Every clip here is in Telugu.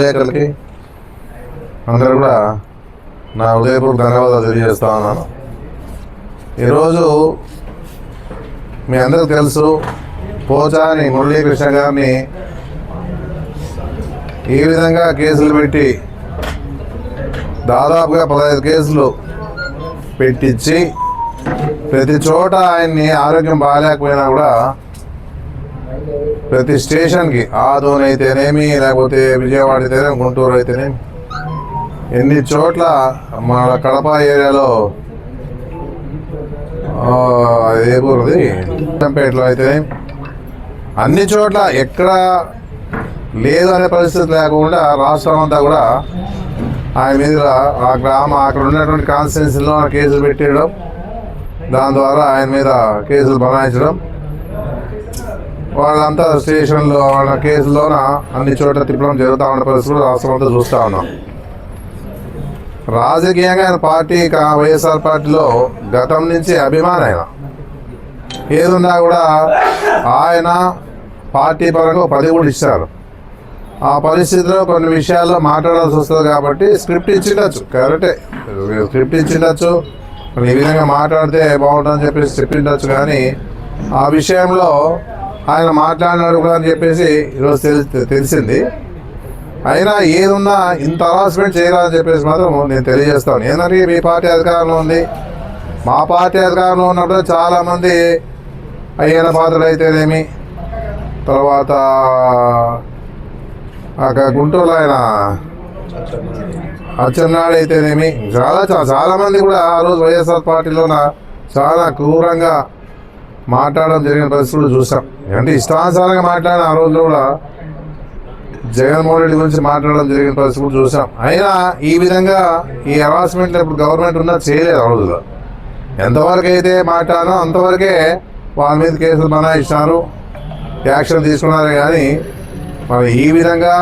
విలేకరులకి అందరూ కూడా నా ఉదయపూర్వక ధన్యవాదాలు తెలియజేస్తా ఉన్నాను. ఈరోజు మీ అందరికి తెలుసు పోచాని మురళీకృష్ణ గారిని ఈ విధంగా కేసులు పెట్టి దాదాపుగా పదహైదు కేసులు పెట్టించి ప్రతి చోట ఆయన్ని ఆరోగ్యం బాగాలేకపోయినా కూడా ప్రతి స్టేషన్కి ఆదోన్ అయితేనేమి లేకపోతే విజయవాడ అయితేనేమి గుంటూరు అయితేనేమి. ఎన్ని చోట్ల మన కడప ఏరియాలో ఏ ఊరిది? పేటలో అయితేనేమి. అన్ని చోట్ల ఎక్కడ లేదు అనే పరిస్థితి లేకుండా రాష్ట్రం అంతా కూడా ఆయన మీద ఆ గ్రామ అక్కడ ఉన్నటువంటి కాన్స్టిట్యున్సీలో కేసులు పెట్టేయడం దాని ద్వారా ఆయన మీద కేసులు బనాయించడం వాళ్ళంతా స్టేషన్లో వాళ్ళ కేసులోన అన్ని చోట్ల తిప్పడం జరుగుతూ ఉన్న పరిస్థితులు రాష్ట్రం అంతా చూస్తూ ఉన్నాం. రాజకీయంగా ఆయన పార్టీ వైఎస్ఆర్ పార్టీలో గతం నుంచి అభిమానం ఆయన. ఏదున్నా కూడా ఆయన పార్టీ పరంగా పది కూడా ఇచ్చారు. ఆ పరిస్థితిలో కొన్ని విషయాల్లో మాట్లాడాల్సి వస్తుంది కాబట్టి స్క్రిప్ట్ ఇచ్చిండొచ్చు కరెక్టే. స్క్రిప్ట్ ఇచ్చిండొచ్చు ఈ విధంగా మాట్లాడితే బాగుంటుందని చెప్పేసి చెప్పిండొచ్చు కానీ ఆ విషయంలో ఆయన మాట్లాడినాడు కూడా అని చెప్పేసి ఈరోజు తెలి తెలిసింది. అయినా ఏదున్నా ఇంత హరాస్మెంట్ చేయాలని చెప్పేసి మాత్రం నేను తెలియజేస్తాను. ఏంటంటే మీ పార్టీ అధికారంలో ఉంది. మా పార్టీ అధికారంలో ఉన్నప్పుడు చాలామంది అయ్యన పాత్రలు అయితేనేమి తర్వాత అక్కడ గుంటూరులో ఆయన అచ్చెన్నాడు అయితేనేమి చాలా చాలా చాలామంది కూడా ఆ రోజు వైఎస్ఆర్ పార్టీలోన చాలా క్రూరంగా మాట్లాడడం జరిగిన పరిస్థితులు చూసాం. అంటే ఇష్టానుసారంగా మాట్లాడిన ఆ రోజుల్లో కూడా జగన్మోహన్ రెడ్డి గురించి మాట్లాడడం జరిగిన పరిస్థితులు చూసాం. అయినా ఈ విధంగా ఈ హెరాస్మెంట్ ఇప్పుడు గవర్నమెంట్ ఉన్నా చేయలేదు ఆ రోజులో ఎంతవరకు అయితే మాట్లాడో అంతవరకే వాళ్ళ మీద కేసులు బనాయిస్తున్నారు. యాక్షన్ తీసుకున్నారు కానీ మరి ఈ విధంగా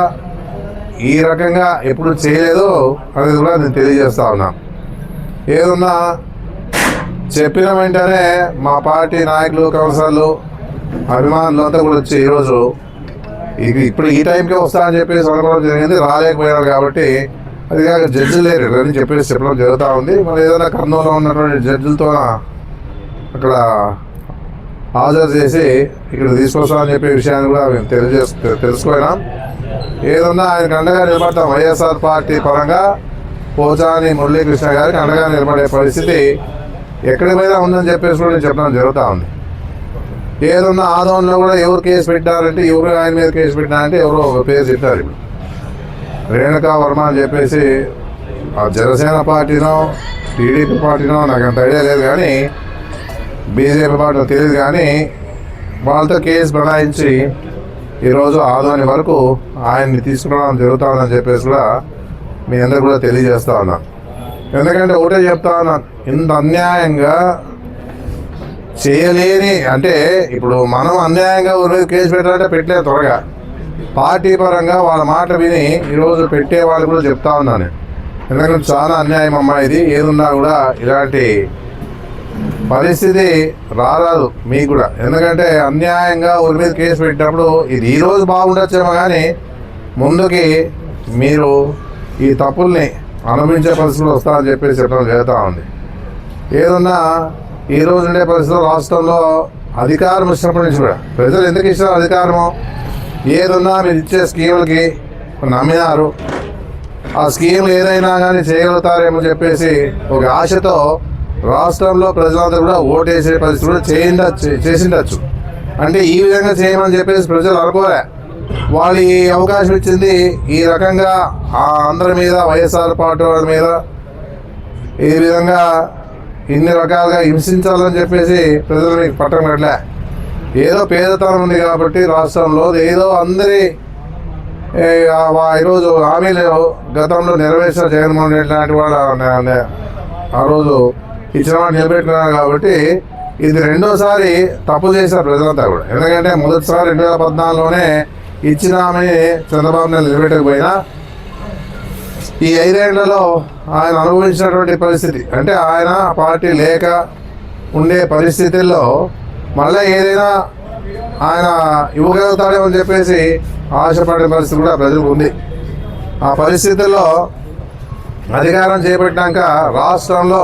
ఈ రకంగా ఎప్పుడు చేయలేదో అనేది కూడా నేను తెలియజేస్తా ఉన్నాను. ఏదన్నా చెప్పిన వెంటనే మా పార్టీ నాయకులు కౌన్సిలర్లు అభిమానులు అంతా కూడా వచ్చి ఈరోజు ఇది ఇప్పుడు ఈ టైంకే వస్తా అని చెప్పేసి అనుకోవడం జరిగింది రాలేకపోయారు కాబట్టి అది కాక జడ్జి లేరు అని చెప్పేసి చెప్పడం జరుగుతూ ఉంది. మరి ఏదైనా కర్నూలులో ఉన్నటువంటి జడ్జిలతో అక్కడ హాజరు చేసి ఇక్కడ తీసుకొస్తామని చెప్పే విషయాన్ని కూడా మేము తెలియజేసు తెలుసుకున్నాం. ఏదన్నా ఆయనకు అండగా నిలబడతాం వైఎస్ఆర్ పార్టీ పరంగా పోచాని మురళీకృష్ణ గారికి అండగా నిలబడే పరిస్థితి ఎక్కడి మీద ఉందని చెప్పేసి కూడా నేను చెప్పడం జరుగుతూ ఉంది. ఏదన్నా ఆదోళనలో కూడా ఎవరు కేసు పెట్టారంటే ఎవరు ఆయన మీద కేసు పెట్టారంటే ఎవరో ఒక పేరు చెప్పారు ఇప్పుడు. రేణుకా వర్మ అని చెప్పేసి ఆ జనసేన పార్టీనో టీడీపీ పార్టీనో నాకు అంత ఐడియా లేదు కానీ బీజేపీ పార్టీ తెలియదు కానీ వాళ్ళతో కేసు బనాయించి ఈరోజు ఆదోని వరకు ఆయన్ని తీసుకురావడం జరుగుతుందని చెప్పేసి కూడా మీ అందరు కూడా తెలియజేస్తా ఉన్నాను. ఎందుకంటే ఒకటే చెప్తా ఉన్నాను ఇంత అన్యాయంగా చేయలేని అంటే ఇప్పుడు మనం అన్యాయంగా ఊరి మీద కేసు పెట్టాలంటే పెట్టలేదు త్వరగా. పార్టీ పరంగా వాళ్ళ మాట విని ఈరోజు పెట్టే వాళ్ళు కూడా చెప్తా ఉన్నాను నేను. ఎందుకంటే చాలా అన్యాయం అమ్మా ఇది. ఏదున్నా కూడా ఇలాంటి పరిస్థితి రారాదు మీకు కూడా. ఎందుకంటే అన్యాయంగా ఊరి మీద కేసు పెట్టినప్పుడు ఇది ఈరోజు బాగుండొచ్చేమో కానీ ముందుకి మీరు ఈ తప్పుల్ని అనుభవించే పరిస్థితులు వస్తారని చెప్పేసి చెప్పడం జరుగుతూ ఉంది. ఏదన్నా ఈ రోజు ఉండే పరిస్థితుల్లో రాష్ట్రంలో అధికారం ఇచ్చినప్పటి నుంచి కూడా ప్రజలు ఎందుకు ఇచ్చిన అధికారము? ఏదున్నా మీరు ఇచ్చే స్కీములకి నమ్మినారు. ఆ స్కీములు ఏదైనా కానీ చేయగలుగుతారేమో చెప్పేసి ఒక ఆశతో రాష్ట్రంలో ప్రజలందరూ కూడా ఓటేసే పరిస్థితి కూడా చేయిండచ్చు చేసిండొచ్చు. అంటే ఈ విధంగా చేయమని చెప్పేసి ప్రజలు అనుకోలే. వాళ్ళు ఈ అవకాశం ఇచ్చింది ఈ రకంగా ఆ అందరి మీద వైఎస్ఆర్ పార్టీ వాళ్ళ మీద ఈ విధంగా ఇన్ని రకాలుగా హింసించాలని చెప్పేసి ప్రజలు మీకు పట్టం కట్టలే. ఏదో పేదతనం ఉంది కాబట్టి రాష్ట్రంలో ఏదో అందరి వా- ఈరోజు హామీలు గతంలో నెరవేర్చిన జగన్మోహన్ రెడ్డి లాంటి వాళ్ళు ఆ రోజు ఇచ్చిన వాళ్ళు నిలబెట్టుకున్నారు కాబట్టి ఇది రెండోసారి తప్పు చేశారు ప్రజలంతా కూడా. ఎందుకంటే మొదటిసారి రెండు వేల పద్నాలుగులోనే ఇచ్చిన ఆమె చంద్రబాబు నాయుడు నిలబెట్టకపోయినా ఈ ఐదేళ్ళలో ఆయన అనుభవించినటువంటి పరిస్థితి అంటే ఆయన పార్టీ లేక ఉండే పరిస్థితుల్లో మళ్ళీ ఏదైనా ఆయన ఇవ్వగలుగుతాడేమో అని చెప్పేసి ఆశపడే పరిస్థితి కూడా ప్రజలకు ఉంది. ఆ పరిస్థితుల్లో అధికారం చేపట్టినాక రాష్ట్రంలో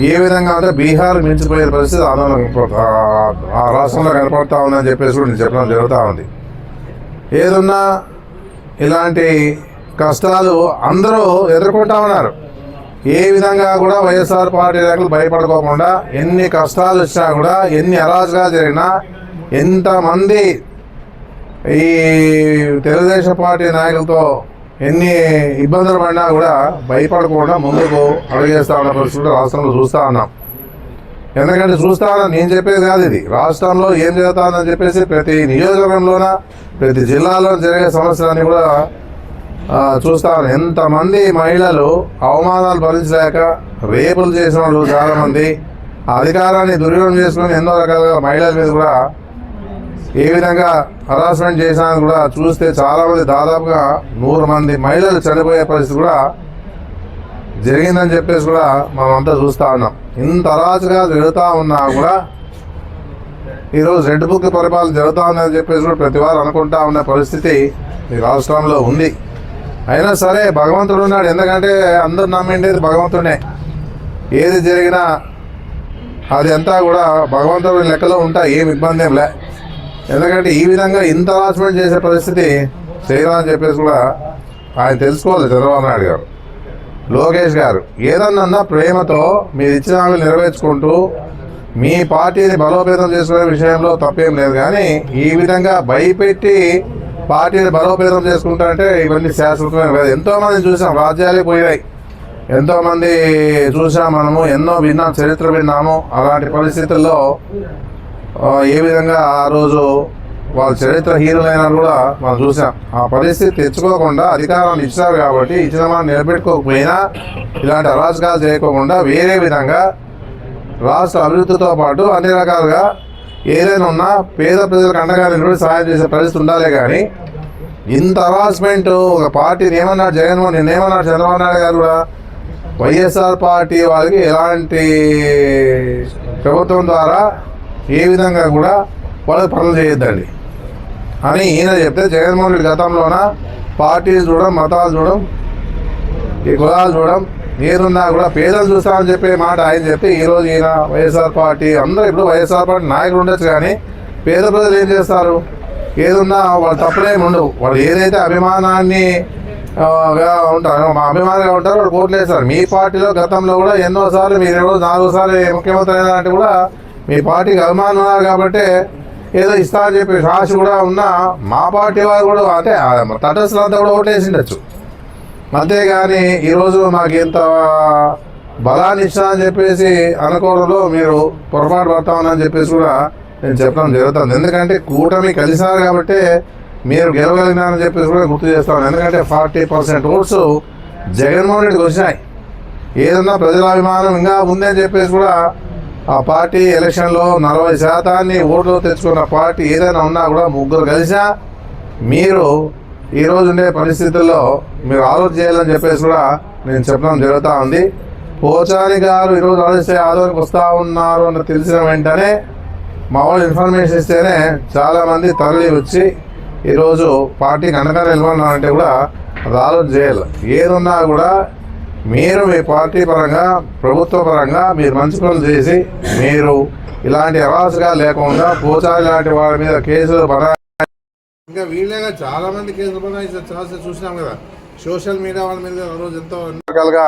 ఏ విధంగా అంటే బీహార్ మించిపోయే పరిస్థితి ఆందోళన ఆ- ఆ రాష్ట్రంలో కనపడతా ఉందని చెప్పేసి కూడా నేను చెప్పడం జరుగుతూ ఉంది. ఏదున్నా ఇలాంటి కష్టాలు అందరూ ఎదుర్కొంటా ఉన్నారు. ఏ విధంగా కూడా వైఎస్ఆర్ పార్టీ నాయకులు భయపడుకోకుండా ఎన్ని కష్టాలు వచ్చినా కూడా ఎన్ని అరాజకాలు జరిగినా ఎంతమంది ఈ తెలుగుదేశం పార్టీ నాయకులతో ఎన్ని ఇబ్బందులు పడినా కూడా భయపడకుండా ముందుకు అడుగేస్తా ఉన్న పరిస్థితులు రాష్ట్రంలో చూస్తూ ఉన్నాం. ఎందుకంటే చూస్తానని నేను చెప్పేది కాదు ఇది. రాష్ట్రంలో ఏం జరుగుతుందని చెప్పేసి ప్రతి నియోజకవర్గంలోన ప్రతి జిల్లాలో జరిగే సమస్యలన్నీ కూడా చూస్తాను. ఎంతమంది మహిళలు అవమానాలు భరించలేక రేపులు చేసిన వాళ్ళు చాలామంది అధికారాన్ని దుర్వినియోగం చేసుకుని ఎన్నో రకాలుగా మహిళల మీద కూడా ఏ విధంగా హరాస్మెంట్ చేసినా కూడా చూస్తే చాలామంది దాదాపుగా నూరు మంది మహిళలు చనిపోయే పరిస్థితి కూడా జరిగిందని చెప్పేసి కూడా మనం అంతా చూస్తా ఉన్నాం. ఇంత అరాచగా జరుగుతూ ఉన్నా కూడా ఈరోజు రెడ్ బుక్ పరిపాలన జరుగుతూ ఉందని చెప్పేసి కూడా ప్రతి వారు అనుకుంటా ఉన్న పరిస్థితి ఈ రాష్ట్రంలో ఉంది. అయినా సరే భగవంతుడు ఉన్నాడు. ఎందుకంటే అందరు నమ్మిండేది భగవంతుడే. ఏది జరిగినా అది అంతా కూడా భగవంతుడి లెక్కలో ఉంటా ఏమి ఇబ్బంది ఏం లే. ఎందుకంటే ఈ విధంగా ఇంత హరాస్మెంట్ చేసే పరిస్థితి చేయాలని చెప్పేసి కూడా ఆయన తెలుసుకోవాలి చంద్రబాబు నాయుడు గారు. లోకేష్ గారు ఏదన్నా ప్రేమతో మీరు ఇచ్చిన హామీలు నెరవేర్చుకుంటూ మీ పార్టీని బలోపేతం చేసుకునే విషయంలో తప్పేం లేదు. కానీ ఈ విధంగా భయపెట్టి పార్టీని బలోపేతం చేసుకుంటారంటే ఇవన్నీ శాశ్వతమైన ఎంతోమంది చూసాం రాజ్యాలే పోయినాయి. ఎంతోమంది చూసాం మనము ఎన్నో విన్నాం చరిత్ర విన్నాము. అలాంటి పరిస్థితుల్లో ఏ విధంగా ఆ రోజు వాళ్ళ చరిత్ర హీరోలైనా కూడా మనం చూసాం. ఆ పరిస్థితి తెచ్చుకోకుండా అధికారాన్ని ఇచ్చారు కాబట్టి ఇచ్చిన మనం నిలబెట్టుకోకపోయినా ఇలాంటి అరాజకాలు చేయకోకుండా వేరే విధంగా రాష్ట్ర అభివృద్ధితో పాటు అన్ని రకాలుగా ఏదైనా ఉన్నా పేద ప్రజలకు అండగా నిలబడి సహాయం చేసే పరిస్థితి ఉండాలి కానీ ఇంత హరాస్మెంట్ ఒక పార్టీని ఏమన్నాడు జగన్మోహన్ నిన్న ఏమన్నాడు? చంద్రబాబు నాయుడు గారు కూడా వైఎస్ఆర్ పార్టీ వాళ్ళకి ఎలాంటి ప్రభుత్వం ద్వారా ఏ విధంగా కూడా వాళ్ళకి పనులు చేయొద్దండి. అని ఈయన చెప్తే జగన్మోహన్ రెడ్డి గతంలోన? పార్టీలు చూడడం మతాలు చూడడం ఈ కులాలు చూడడం ఏదున్నా కూడా పేదలు చూస్తామని చెప్పే మాట ఆయన చెప్తే ఈరోజు ఈయన వైఎస్ఆర్ పార్టీ అందరూ ఇప్పుడు వైఎస్ఆర్ పార్టీ నాయకులు ఉండొచ్చు కానీ పేద ప్రజలు ఏం చేస్తారు? ఏదున్నా వాళ్ళు తప్పులేమి ఉండవు. వాళ్ళు ఏదైతే అభిమానాన్ని ఉంటారు మా అభిమానిగా ఉంటారు వాళ్ళు కోట్లు వేస్తారు. మీ పార్టీలో గతంలో కూడా ఎన్నోసార్లు మీరు ఎవరో నాలుగు సార్లు ముఖ్యమంత్రి అయినారంటే కూడా మీ పార్టీకి అభిమానం ఉన్నారు కాబట్టి ఏదో ఇస్తా అని చెప్పి రాసి కూడా ఉన్నా మా పార్టీ వారు కూడా అంటే తటస్థులంతా కూడా ఓట్లేసి ఉండొచ్చు అంతేగాని ఈరోజు మాకు ఇంత బలాన్ని ఇచ్చా అని చెప్పేసి అనుకోవడంలో మీరు పొరపాటు పడతామని చెప్పేసి కూడా నేను చెప్పడం జరుగుతుంది. ఎందుకంటే కూటమి కలిసినారు కాబట్టి మీరు గెలవగలిగినారని చెప్పేసి కూడా గుర్తు చేస్తాను. ఎందుకంటే ఫార్టీ పర్సెంట్ ఓట్స్ జగన్మోహన్ రెడ్డికి వచ్చినాయి. ఏదన్నా ప్రజల అభిమానం ఇంకా ఉందని చెప్పేసి కూడా ఆ పార్టీ ఎలక్షన్లో నలభై శాతాన్ని ఓట్లు తెచ్చుకున్న పార్టీ ఏదైనా ఉన్నా కూడా ముగ్గురు కలిసా? మీరు ఈ రోజు ఉండే పరిస్థితుల్లో మీరు ఆలోచన చేయాలని చెప్పేసి కూడా నేను చెప్పడం జరుగుతూ ఉంది. పోచాని గారు ఈరోజు ఆలోచిస్తే ఆదోనికి వస్తూ ఉన్నారు అని తెలిసిన వెంటనే మా వాళ్ళు ఇన్ఫర్మేషన్ ఇస్తేనే చాలామంది తరలి వచ్చి ఈరోజు పార్టీకి అండగా నిలబడినారంటే కూడా అది ఆలోచన చేయాలి. ఏదున్నా కూడా మీరు మీ పార్టీ పరంగా ప్రభుత్వ పరంగా మీరు మంచి పనులు చేసి మీరు ఇలాంటి అవాసుగా లేకుండా పోచారి లాంటి వారి మీద కేసులు ఇంకా వీళ్ళేగా చాలా మంది కేసులు బనాయిస్తారు చాలా చూసినాం కదా. సోషల్ మీడియా వాళ్ళ మీద రోజు ఎంతో రకాలుగా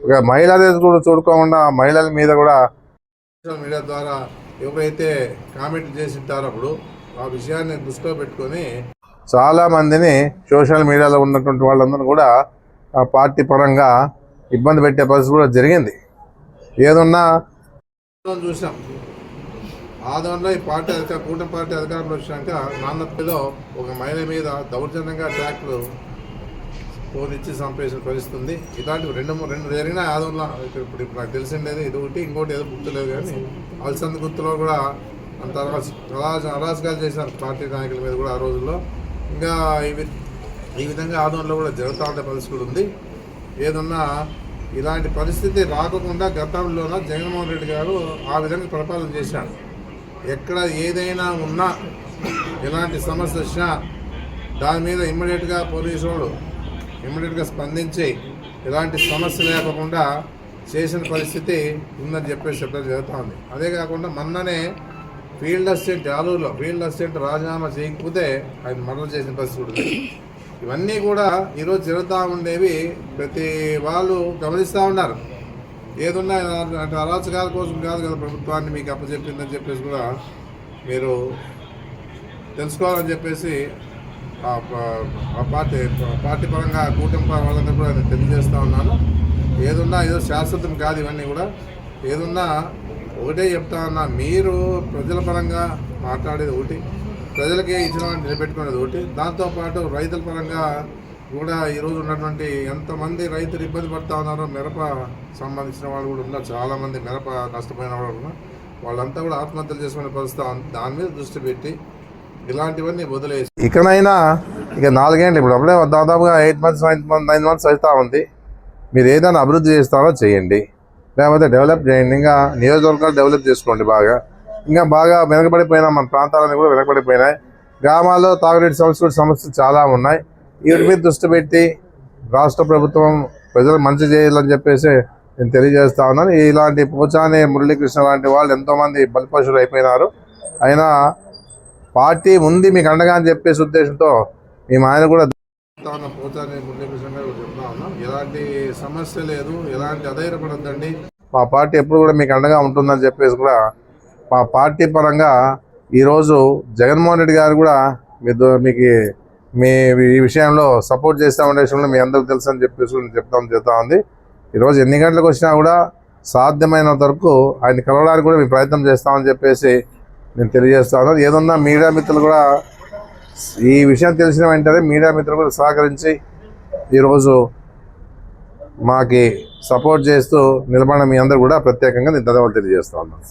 ఒక మహిళల కూడా చూడుకోకుండా మహిళల మీద కూడా సోషల్ మీడియా ద్వారా ఎవరైతే కామెంట్ చేసి ఉంటారో అప్పుడు ఆ విషయాన్ని దృష్టిలో పెట్టుకొని చాలా మందిని సోషల్ మీడియాలో ఉన్నటువంటి వాళ్ళందరూ కూడా ఆ పార్టీ పరంగా ఇబ్బంది పెట్టే పరిస్థితి కూడా జరిగింది. ఏదున్నా చూసాం. ఆదంలో ఈ పార్టీ అధికార కూటమి పార్టీ అధికారంలో వచ్చినాక నాన్నపల్లిలో ఒక మహిళ మీద దౌర్జన్యంగా ట్రాక్టర్ ఫోన్ ఇచ్చి చంపేసిన పరిస్థితి ఉంది ఇలాంటివి రెండు రెండు జరిగిన ఆదంలో ఇప్పుడు ఇప్పుడు నాకు తెలిసిండేది ఇది ఒకటి ఇంకోటి ఏదో గుర్తులేదు కానీ అలసంద గుర్తులో కూడా అంత అరాజ అరాజకాలు చేశారు పార్టీ నాయకుల మీద కూడా ఆ రోజుల్లో. ఇంకా ఈ వి- ఈ విధంగా ఆదంలో కూడా జరుగుతా ఉండే పరిస్థితి కూడా ఉంది. ఏదన్నా ఇలాంటి పరిస్థితి రాకుండా గతంలోన జగన్మోహన్ రెడ్డి గారు ఆ విధంగా పరిపాలన చేశాడు ఎక్కడ ఏదైనా ఉన్నా ఎలాంటి సమస్య వచ్చినా దాని మీద ఇమ్మీడియట్గా పోలీసు వాళ్ళు ఇమ్మీడియట్గా స్పందించి ఎలాంటి సమస్య లేకుండా చేసిన పరిస్థితి ఉందని చెప్పేసి చెప్పడం జరుగుతుంది. అదే కాకుండా మొన్ననే ఫీల్డ్ అసిస్టెంట్ ఆలూరులో ఫీల్డ్ అసిస్టెంట్ రాజీనామా చేయకపోతే ఆయన మర్డర్ చేసిన పరిస్థితి ఇవన్నీ కూడా ఈరోజు జరుగుతూ ఉండేవి ప్రతి వాళ్ళు గమనిస్తూ ఉన్నారు. ఏదున్నా అంటే అరాచకాల కోసం కాదు కదా ప్రభుత్వాన్ని మీకు అప్పచెప్పిందని చెప్పేసి కూడా మీరు తెలుసుకోవాలని చెప్పేసి ఆ పార్టీ పార్టీ పరంగా కూటమి వాళ్ళందరూ కూడా నేను తెలియజేస్తూ ఉన్నాను. ఏదున్నా ఏదో శాశ్వతం కాదు ఇవన్నీ కూడా. ఏదున్నా ఒకటే చెప్తా ఉన్నా మీరు ప్రజల పరంగా మాట్లాడేది ఒకటి. ప్రజలకే ఇచ్చిన నిలబెట్టుకునేది ఒకటి. దాంతోపాటు రైతుల పరంగా కూడా ఈరోజు ఉన్నటువంటి ఎంతమంది రైతులు ఇబ్బంది పడుతూ ఉన్నారో మిరప సంబంధించిన వాళ్ళు కూడా ఉన్నారు. చాలామంది మిరప నష్టపోయిన వాళ్ళు ఉన్నారు. వాళ్ళంతా కూడా ఆత్మహత్యలు చేసుకునే పరిస్థితి దాని మీద దృష్టి పెట్టి ఇలాంటివన్నీ వదిలేసి. ఇకనైనా ఇక నాలుగేంటి ఇప్పుడు అప్పుడే దాదాపుగా eight months nine month nine months అవుతూ ఉంది. మీరు ఏదైనా అభివృద్ధి చేస్తారో చేయండి. లేకపోతే డెవలప్ చేయండి. ఇంకా నియోజకవర్గాలు డెవలప్ చేసుకోండి బాగా. ఇంకా బాగా వెనకబడిపోయిన మన ప్రాంతాలన్నీ కూడా వెనకబడిపోయినాయి. గ్రామాల్లో తాగునీటి సమస్యలు సమస్యలు చాలా ఉన్నాయి. వీటి మీద దృష్టి పెట్టి రాష్ట్ర ప్రభుత్వం ప్రజలకు మంచి చేయాలని చెప్పేసి నేను తెలియజేస్తా ఉన్నాను. ఇలాంటి పోచాని మురళీకృష్ణ లాంటి వాళ్ళు ఎంతోమంది బలిపశులు అయిపోయినారు. అయినా పార్టీ ఉంది మీకు అండగా అని చెప్పేసి ఉద్దేశంతో మేము ఆయన కూడా ఉన్న పోచాని మురళీకృష్ణ గారు చెప్తా ఉన్నాం. ఎలాంటి సమస్య లేదు ఎలాంటి అధైర్యపడద్దండి. మా పార్టీ ఎప్పుడు కూడా మీకు అండగా ఉంటుందని చెప్పేసి కూడా మా పార్టీ పరంగా ఈరోజు జగన్మోహన్ రెడ్డి గారు కూడా మీ మీకు మీ ఈ విషయంలో సపోర్ట్ చేస్తామనే విషయంలో మీ అందరికి తెలుసు అని చెప్పేసి చెప్తాం చెప్తా ఉంది. ఈరోజు ఎన్ని గంటలకు వచ్చినా కూడా సాధ్యమైనంత వరకు ఆయన కలవడానికి కూడా మేము ప్రయత్నం చేస్తామని చెప్పేసి నేను తెలియజేస్తాను ఏదన్నా మీడియా మిత్రులు కూడా ఈ విషయం తెలిసిన వెంటనే మీడియా మిత్రులు కూడా సహకరించి ఈరోజు మాకి సపోర్ట్ చేస్తూ నిలబడిన మీ అందరూ కూడా ప్రత్యేకంగా నేను ధన్యవాదాలు తెలియజేస్తా ఉన్నాను.